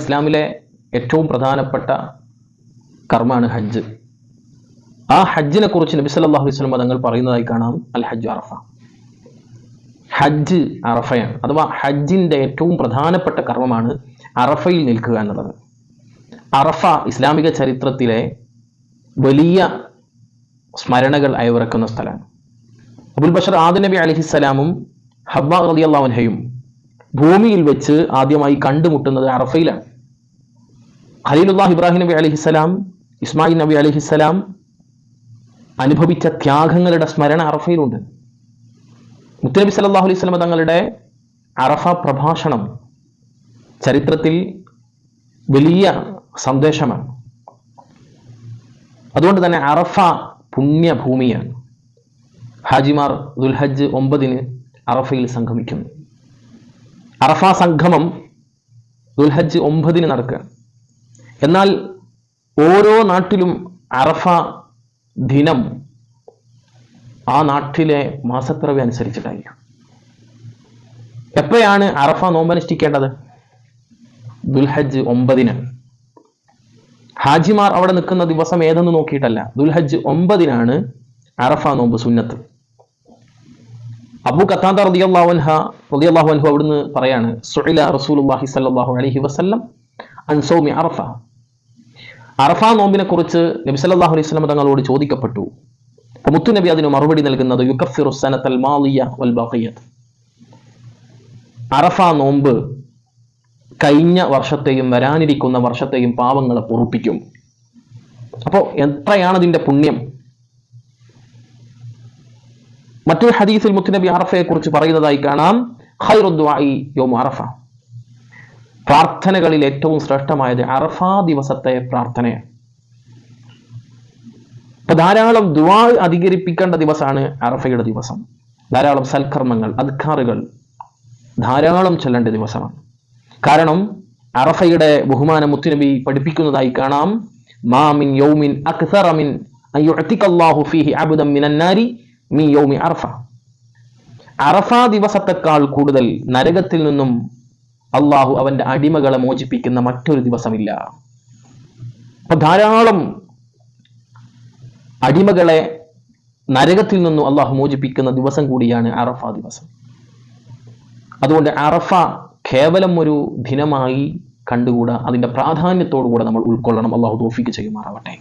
ഇസ്ലാമിലെ ഏറ്റവും പ്രധാനപ്പെട്ട കർമ്മമാണ് ഹജ്ജ്. ആ ഹജ്ജിനെ കുറിച്ച് നബി സല്ലല്ലാഹു അലൈഹി വസല്ലം തങ്ങൾ പറയുന്നതായി കാണാം അൽ ഹജ്ജ് അറഫ. ഹജ്ജ് അറഫയാണ് അഥവാ ഹജ്ജിന്റെ ഏറ്റവും പ്രധാനപ്പെട്ട കർമ്മമാണ് അറഫയിൽ നിൽക്കുക എന്നുള്ളത്. അറഫ ഇസ്ലാമിക ചരിത്രത്തിലെ വലിയ സ്മരണകൾ അയവിറക്കുന്ന സ്ഥലമാണ്. അബുൽ ബഷർ ആദ് നബി അലഹിസ്സലാമും ഹബ്ബ റതിയല്ലാവൻഹയും ഭൂമിയിൽ വെച്ച് ആദ്യമായി കണ്ടുമുട്ടുന്നത് അറഫയിലാണ്. ഖലീലുല്ലാഹ് ഇബ്രാഹിം നബി അലഹിസ്സലാം ഇസ്മായിൽ നബി അലഹിസ്സലാം അനുഭവിച്ച ത്യാഗങ്ങളുടെ സ്മരണ അറഫയിലുണ്ട്. മുത്തനബി സല്ലല്ലാഹു അലൈഹി വസല്ലം തങ്ങളുടെ അറഫ പ്രഭാഷണം ചരിത്രത്തിൽ വലിയ സന്ദേശമാണ്. അതുകൊണ്ട് തന്നെ അറഫ പുണ്യഭൂമിയാണ്. ഹാജിമാർ ദുൽഹജ്ജ് ഒമ്പതിന് അറഫയിൽ സംഗമിക്കുന്നു. അറഫ സംഗമം ദുൽഹജ്ജ് ഒമ്പതിന് നടക്കുക എന്നാൽ ഓരോ നാട്ടിലും അറഫ ദിനം ആ നാട്ടിലെ മാസപ്പിറവി അനുസരിച്ചിട്ടായിരിക്കും. എപ്പോഴാണ് അറഫ നോമ്പനുഷ്ഠിക്കേണ്ടത് ദുൽഹജ്ജ് ഒമ്പതിന്. ഹാജിമാർ അവിടെ നിൽക്കുന്ന ദിവസം ഏതെന്ന് നോക്കിയിട്ടല്ല. ദുൽഹജ്ജ് ഒമ്പതിനാണ് അറഫ നോമ്പ് സുന്നത്ത്. അബു കത്താന്ത റളിയല്ലാഹു അൻഹു അവിടുന്ന് പറയാണ് സുഹില റസൂലുള്ളാഹി സ്വല്ലല്ലാഹു അലൈഹി വസല്ലം അൻ സൗമി അറഫ. അറഫ നോമ്പിനെ കുറിച്ച് നബി സല്ലല്ലാഹു അലൈഹി വസല്ലം തങ്ങളോട് ചോദിക്കപ്പെട്ടു. അപ്പോൾ മുത്തു നബി അതിന് മറുപടി നൽകുന്നത് യുക്കഫിറുസനത്തൽ മാലിയ വൽ ബഖിയത്ത്. അറഫ നോമ്പ് കഴിഞ്ഞ വർഷത്തെയും വരാനിരിക്കുന്ന വർഷത്തെയും പാവങ്ങളെ പൊറുപ്പിക്കും. അപ്പോൾ എത്രയാണ് അതിന്റെ പുണ്യം? മറ്റൊരു ഹദീസിൽ മുത്തുനബി അറഫയെ കുറിച്ച് പറയുന്നതായി കാണാം. ഖൈറുദ്വായി യോമു അറഫ. പ്രാർത്ഥനകളിൽ ഏറ്റവും ശ്രേഷ്ഠമായത് അറഫ ദിവസത്തെ പ്രാർത്ഥനയാണ്. അപ്പൊ ധാരാളം ദുവാ അധികരിപ്പിക്കേണ്ട ദിവസമാണ് അറഫയുടെ ദിവസം. ധാരാളം സൽക്കർമ്മങ്ങൾ അത്കാറുകൾ ധാരാളം ചെല്ലേണ്ട ദിവസമാണ്. കാരണം അറഫയുടെ ബഹുമാനം മുത്തുനബി പഠിപ്പിക്കുന്നതായി കാണാം. മാമിൻ യൗമിൻ അക്സറമിൻ അറഫ ദിവസത്തെക്കാൾ കൂടുതൽ നരകത്തിൽ നിന്നും അള്ളാഹു അവന്റെ അടിമകളെ മോചിപ്പിക്കുന്ന മറ്റൊരു ദിവസമില്ല. അപ്പൊ ധാരാളം അടിമകളെ നരകത്തിൽ നിന്നും അള്ളാഹു മോചിപ്പിക്കുന്ന ദിവസം കൂടിയാണ് അറഫ ദിവസം. അതുകൊണ്ട് അറഫ കേവലം ഒരു ദിനമായി കണ്ടുകൂടാ അതിന്റെ പ്രാധാന്യത്തോടു കൂടെ നമ്മൾ ഉൾക്കൊള്ളണം. അള്ളാഹു തോഫിക്ക് ചെയ്യുമാറാവട്ടെ.